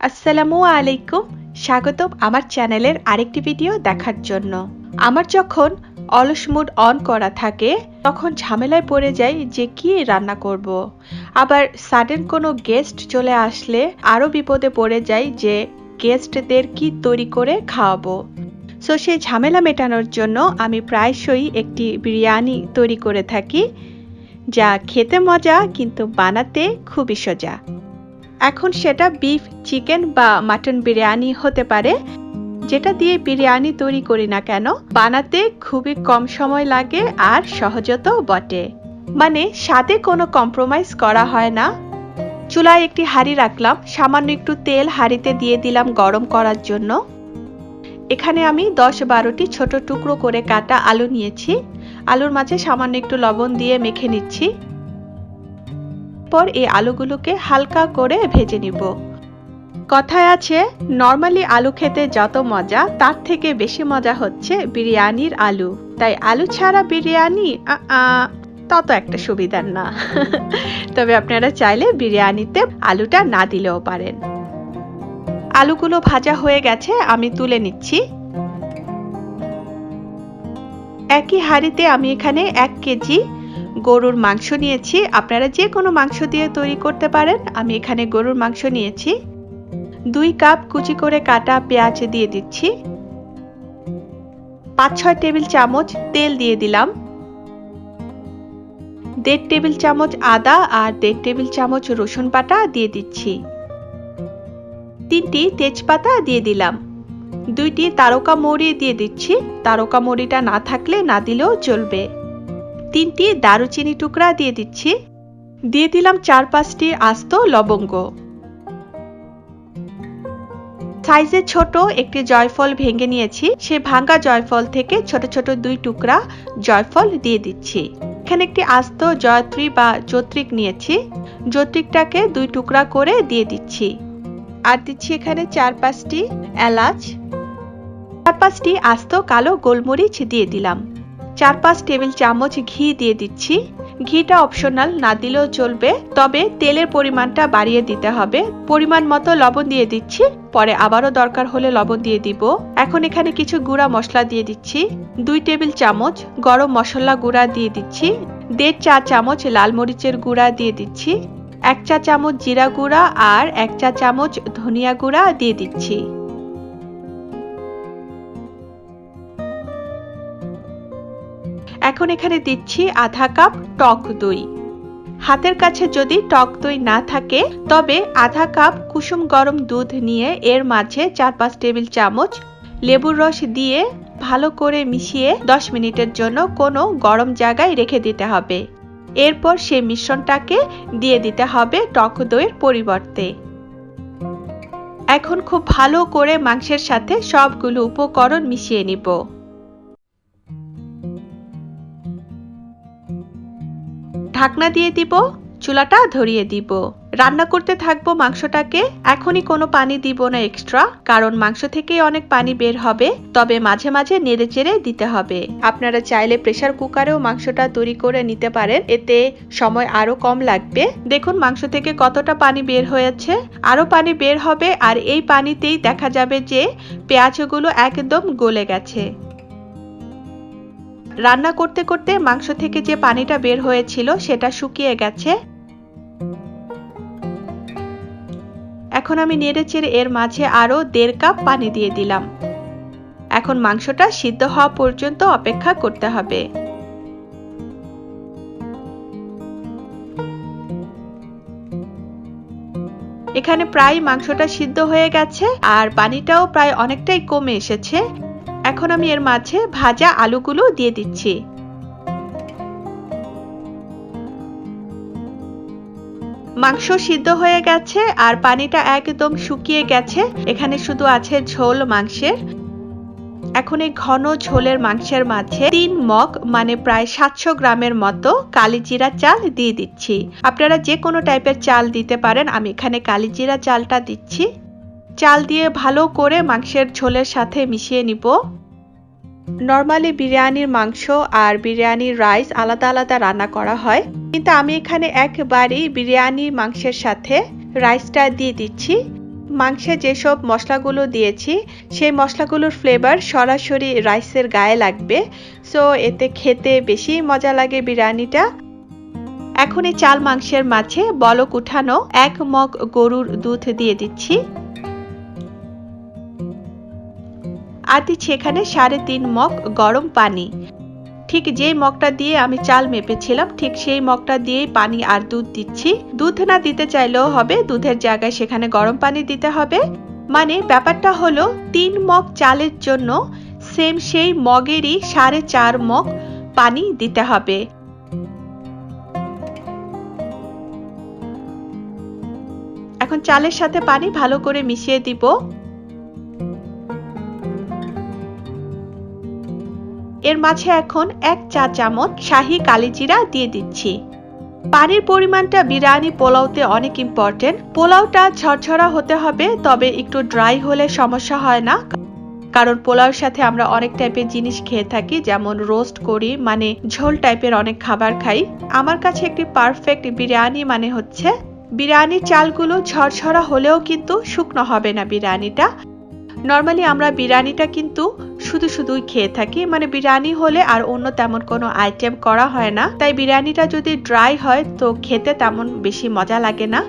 আসসালামু আলাইকুম, স্বাগতম আমার চ্যানেলের আরেকটি ভিডিও দেখার জন্য। আমার যখন অলস মুড অন করা থাকে, তখন ঝামেলায় পড়ে যাই যে কি রান্না করব। আবার সাডেন কোনো গেস্ট চলে আসলে আরও বিপদে পড়ে যাই যে গেস্টদের কি তৈরি করে খাওয়াবো। সো সেই ঝামেলা মেটানোর জন্য আমি প্রায়শই একটি বিরিয়ানি তৈরি করে থাকি, যা খেতে মজা কিন্তু বানাতে খুবই সোজা। এখন সেটা বিফ চিকেন বা মাটন বিরিয়ানি হতে পারে। যেটা দিয়ে বিরিয়ানি তৈরি করি না কেন, বানাতে খুবই কম সময় লাগে আর সহজত বটে। মানে স্বাদে কোনো কম্প্রোমাইজ করা হয় না। চুলায় একটি হাঁড়ি রাখলাম, সামান্য একটু তেল হাঁড়িতে দিয়ে দিলাম গরম করার জন্য। এখানে আমি দশ বারোটি ছোট টুকরো করে কাটা আলু নিয়েছি। আলুর মাঝে সামান্য একটু লবণ দিয়ে মেখে নিচ্ছি। পর এই আলুগুলোকে হালকা করে ভেজে নিব। কথায় আছে নর্মালি আলু খেতে যত মজা, তার থেকে বেশি মজা হচ্ছে বিরিয়ানির আলু। তাই আলু ছাড়া বিরিয়ানি তত একটা সুবিধার না। তবে আপনারা চাইলে বিরিয়ানিতে আলুটা না দিলেও পারেন। আলুগুলো ভাজা হয়ে গেছে, আমি তুলে নিচ্ছি। একই হাঁড়িতে আমি এখানে এক কেজি গরুর মাংস নিয়েছি। আপনারা যে কোনো মাংস দিয়ে তৈরি করতে পারেন। আমি এখানে গরুর মাংস নিয়েছি। দুই কাপ কুচি করে কাটা পেঁয়াজ দিয়ে দিচ্ছি। পাঁচ, ছয় টেবিল চামচ তেল দিয়ে দিলাম। দেড় টেবিল চামচ আদা আর দেড় টেবিল চামচ রসুন বাটা দিয়ে দিচ্ছি। তিনটি তেজপাতা দিয়ে দিলাম। দুইটি তারকা মৌরি দিয়ে দিচ্ছি। তারকা মৌরিটা না থাকলে না দিলেও চলবে। তিনটি দারুচিনি টুকরা দিয়ে দিচ্ছি। দিয়ে দিলাম চার পাঁচটি আস্ত লবঙ্গ। সাইজে ছোট একটি জয়ফল ভেঙে নিয়েছি। সে ভাঙ্গা জয়ফল থেকে ছোট ছোট দুই টুকরা জয়ফল দিয়ে দিচ্ছি। এখানে একটি আস্ত জয়ত্রী বা যত্রিক নিয়েছি। চত্রিকটাকে দুই টুকরা করে দিয়ে দিচ্ছি। আর দিচ্ছি এখানে চার পাঁচটি এলাচ। চার পাঁচটি আস্ত কালো গোলমরিচ দিয়ে দিলাম। চার পাঁচ টেবিল চামচ ঘি দিয়ে দিচ্ছি। ঘিটা অপশনাল, না দিলেও চলবে, তবে তেলের পরিমাণটা বাড়িয়ে দিতে হবে। পরিমাণ মতো লবণ দিয়ে দিচ্ছি, পরে আবারও দরকার হলে লবণ দিয়ে দিব। এখন এখানে কিছু গুঁড়া মশলা দিয়ে দিচ্ছি। দুই টেবিল চামচ গরম মশলা গুঁড়া দিয়ে দিচ্ছি। দেড় চা চামচ লাল মরিচের গুঁড়া দিয়ে দিচ্ছি। এক চা চামচ জিরা গুঁড়া আর এক চা চামচ ধনিয়া গুঁড়া দিয়ে দিচ্ছি। এখন এখানে দিচ্ছি আধা কাপ টক দই। হাতের কাছে যদি টক দই না থাকে, তবে আধা কাপ কুসুম গরম দুধ নিয়ে এর মাঝে চার পাঁচ টেবিল চামচ লেবুর রস দিয়ে ভালো করে মিশিয়ে দশ মিনিটের জন্য কোনো গরম জায়গায় রেখে দিতে হবে। এরপর সেই মিশ্রণটাকে দিয়ে দিতে হবে টক দইয়ের পরিবর্তে। এখন খুব ভালো করে মাংসের সাথে সবগুলো উপকরণ মিশিয়ে নিব। ঢাকনা দিয়ে দিব, চুলাটা ধরিয়ে দিব। রান্না করতে থাকব মাংসটাকে, এখনই কোনো পানি দিব না এক্সট্রা কারণ মাংস থেকে অনেক পানি বের হবে, তবে মাঝে মাঝে নেড়ে চেড়ে দিতে হবে। আপনারা চাইলে প্রেশার কুকারেও মাংসটা তৈরি করে নিতে পারেন, এতে সময় আরও কম লাগবে। দেখুন মাংস থেকে কতটা পানি বের হয়েছে আরও পানি বের হবে, আর এই পানিতেই দেখা যাবে যে পেঁয়াজগুলো একদম গলে গেছে। রান্না করতে করতে মাংস থেকে যে পানিটা বের হয়েছিল সেটা শুকিয়ে গেছে। এখন আমি নেড়ে চেড়ে এর মাঝে আরও দেড় কাপ পানি দিয়ে দিলাম। এখন মাংসটা সিদ্ধ হওয়া পর্যন্ত অপেক্ষা করতে হবে। এখানে প্রায় মাংসটা সিদ্ধ হয়ে গেছে আর পানিটাও প্রায় অনেকটাই কমে এসেছে। এখন আমি এর মাঝে ভাজা আলুগুলো দিয়ে দিচ্ছি। মাংস সিদ্ধ হয়ে গেছে আর পানিটা একদম শুকিয়ে গেছে। এখানে শুধু আছে ঝোল মাংসের। এখন এই ঘন ঝোলের মাংসের মাঝে তিন মগ মানে প্রায় সাতশো গ্রামের মতো কালিজিরা চাল দিয়ে দিচ্ছি। আপনারা যে কোনো টাইপের চাল দিতে পারেন। আমি এখানে কালিজিরা চালটা দিচ্ছি। চাল দিয়ে ভালো করে মাংসের ঝোলের সাথে মিশিয়ে নিব। নর্মালি বিরিয়ানির মাংস আর বিরিয়ানির রাইস আলাদা আলাদা রান্না করা হয়। কিন্তু আমি এখানে একবারেই বিরিয়ানির মাংসের সাথে রাইসটা দিয়ে দিচ্ছি। মাংসে যেসব মশলাগুলো দিয়েছি, সেই মশলাগুলোর ফ্লেভার সরাসরি রাইসের গায়ে লাগবে। সো এতে খেতে বেশি মজা লাগে বিরিয়ানিটা। এখন এই চাল মাংসের মাঝে বলক উঠানো এক মগ গরুর দুধ দিয়ে দিচ্ছি। দিচ্ছি এখানে সাড়ে তিন মগ গরম পানি। ঠিক যেই মগটা দিয়ে আমি চাল মেপেছিলাম, ঠিক সেই মগটা দিয়েই পানি আর দুধ দিচ্ছি। দুধ না দিতে চাইলেও হবে, দুধের জায়গায় সেখানে গরম পানি দিতে হবে। মানে ব্যাপারটা হলো, তিন মগ চালের জন্য সেম সেই মগেরই সাড়ে চার মগ পানি দিতে হবে। এখন চালের সাথে পানি ভালো করে মিশিয়ে দিব। এর মাঝে এখন এক চা চামচ শাহি কালিজিরা দিয়ে দিচ্ছি। পানির পরিমাণটা বিরিয়ানি পোলাওতে অনেক ইম্পর্টেন্ট পোলাওটা ঝরঝরা হতে হবে, তবে একটু ড্রাই হলে সমস্যা হয় না। কারণ পোলাওর সাথে আমরা অনেক টাইপের জিনিস খেয়ে থাকি, যেমন রোস্ট করি মানে ঝোল টাইপের অনেক খাবার খাই। আমার কাছে একটি পারফেক্ট বিরিয়ানি মানে হচ্ছে, বিরিয়ানির চালগুলো ঝরঝরা হলেও কিন্তু শুকনো হবে না বিরিয়ানিটা। নর্মালি আমরা বিরিয়ানিটা কিন্তু শুধু শুধুই খেয়ে থাকি। মানে বিরিয়ানি হলে আর অন্য তেমন কোনো আইটেম করা হয় না। তাই বিরিয়ানিটা যদি ড্রাই হয়, তো খেতে তেমন বেশি মজা লাগে না।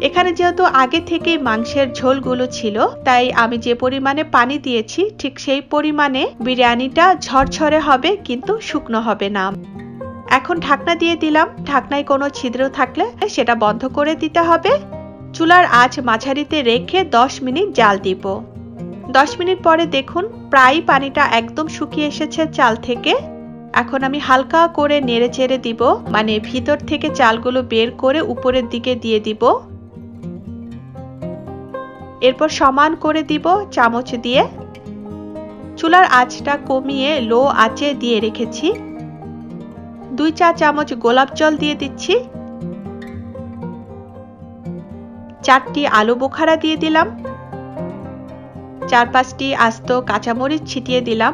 এখানে যেহেতু আগে থেকেই মাংসের ঝোলগুলো ছিল, তাই আমি যে পরিমাণে পানি দিয়েছি, ঠিক সেই পরিমাণে বিরিয়ানিটা ঝরঝরে হবে, কিন্তু শুকনো হবে না। এখন ঢাকনা দিয়ে দিলাম। ঢাকনায় কোনো ছিদ্র থাকলে সেটা বন্ধ করে দিতে হবে। চুলার আঁচ মাঝারিতে রেখে দশ মিনিট জাল দিব। দশ মিনিট পরে দেখুন প্রায় পানিটা একদম শুকিয়ে এসেছে চাল থেকে। এখন আমি হালকা করে নেড়ে চেড়ে দিব মানে ভিতর থেকে চালগুলো বের করে উপরের দিকে দিয়ে দিব। এরপর সমান করে দিব চামচ দিয়ে। চুলার আঁচটা কমিয়ে লো আঁচে দিয়ে রেখেছি। দুই চা চামচ গোলাপ জল দিয়ে দিচ্ছি। চারটি আলু বোখারা দিয়ে দিলাম। চার পাঁচটি আস্ত কাঁচামরিচ ছিটিয়ে দিলাম।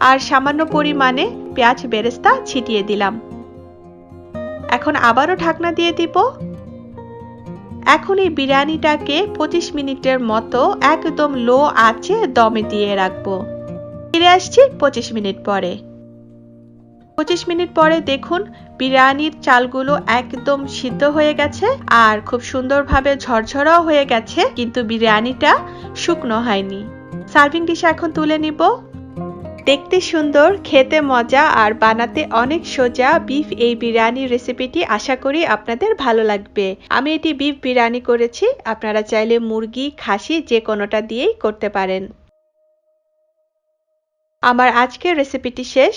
আর সামান্য পরিমাণে পেঁয়াজ বেরেস্তা ছিটিয়ে দিলাম। এখন আবারও ঢাকনা দিয়ে দিব। এখন এই বিরিয়ানিটাকে পঁচিশ মিনিটের মতো একদম লো আঁচে দমে দিয়ে রাখব। ফিরে আসছি পঁচিশ মিনিট পরে। পঁচিশ মিনিট পরে দেখুন, বিরিয়ানির চালগুলো একদম সিদ্ধ হয়ে গেছে আর খুব সুন্দরভাবে ঝরঝরাও হয়ে গেছে, কিন্তু বিরিয়ানিটা শুকনো হয়নি। সার্ভিং ডিশে এখন তুলে নিব। দেখতে সুন্দর, খেতে মজা আর বানাতে অনেক সোজা বিফ এই বিরিয়ানির রেসিপিটি আশা করি আপনাদের ভালো লাগবে। আমি এটি বিফ বিরিয়ানি করেছি, আপনারা চাইলে মুরগি, খাসি যে কোনোটা দিয়েই করতে পারেন। আমার আজকের রেসিপিটি শেষ।